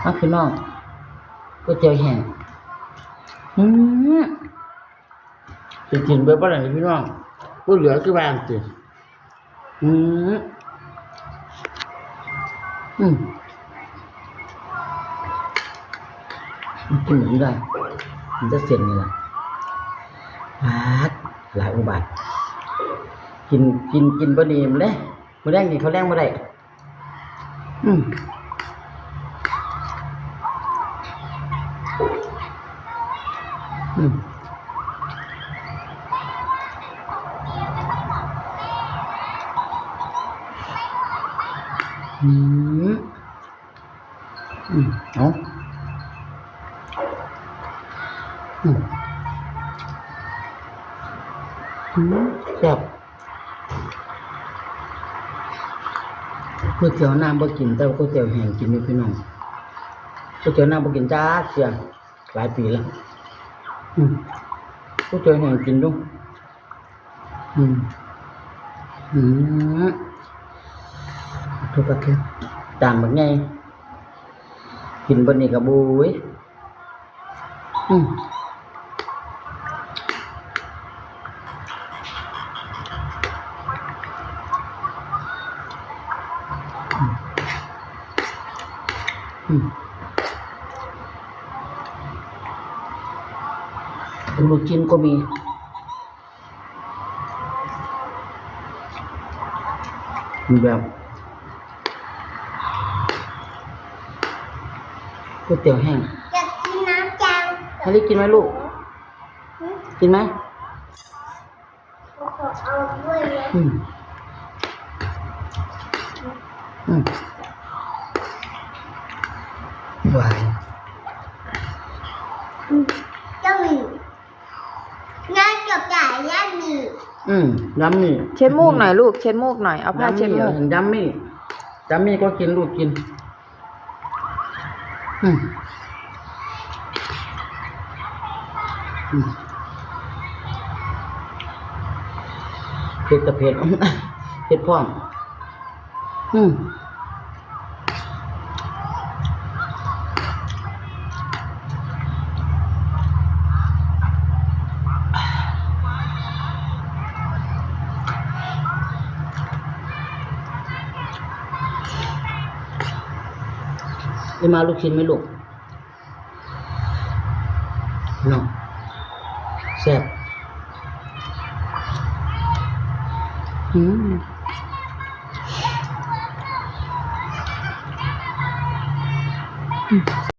เอาพี่น้องก๋วยเตี๋ยวแห้งอืมจะกินเบอร์ปะล่ะนี่พี่น้องก๋วยเหลือคือบ้านติอืมอืมมันกินเหมือนกันมันจะเสียนนี่แหละบาดหลายอุบาทกินกินกินบะดีมันเลยมาแรงกินเขาวแรงมาได้อืม อืมอืมอืมเอาอืมอืมแซ่บก๋วยเตี๋ยวน้ำบ่กินแต่ว่าก๋วยเตี๋ยวแห้งกินอยู่พี่น้องก๋วยเตี๋ยวน้ำบ่กินจ้าเสีย หลายปีแล้วอืมก๋วยเตี๋ยวแห้งกินดูอืมอืมทุกประเทศจานบักใหญ่กินบนนี้กับบูยอืมอืม ลูกชิ้นก็มีมีแบบก๋วยเตี๋ยวแห้งอยากกินน้ำจังให้ลิกินไหมลูก กินไหมเอาด้วยเลยอืมอืมหวานต้องมีงานจบจ่ายย่านมี อืมยัมมี่เช็ดมูกหน่อยลูก เช็ดมูกหน่อย เอาผ้าเช็ดมูกยัมมี่ยัมมี่ก็กินลูกกินอืมอืมเผ็ดกับเผ็ดเผ็ดพร้อม อืม ได้มาลูกชิ้นไหมลูกน้องแซ่บอืม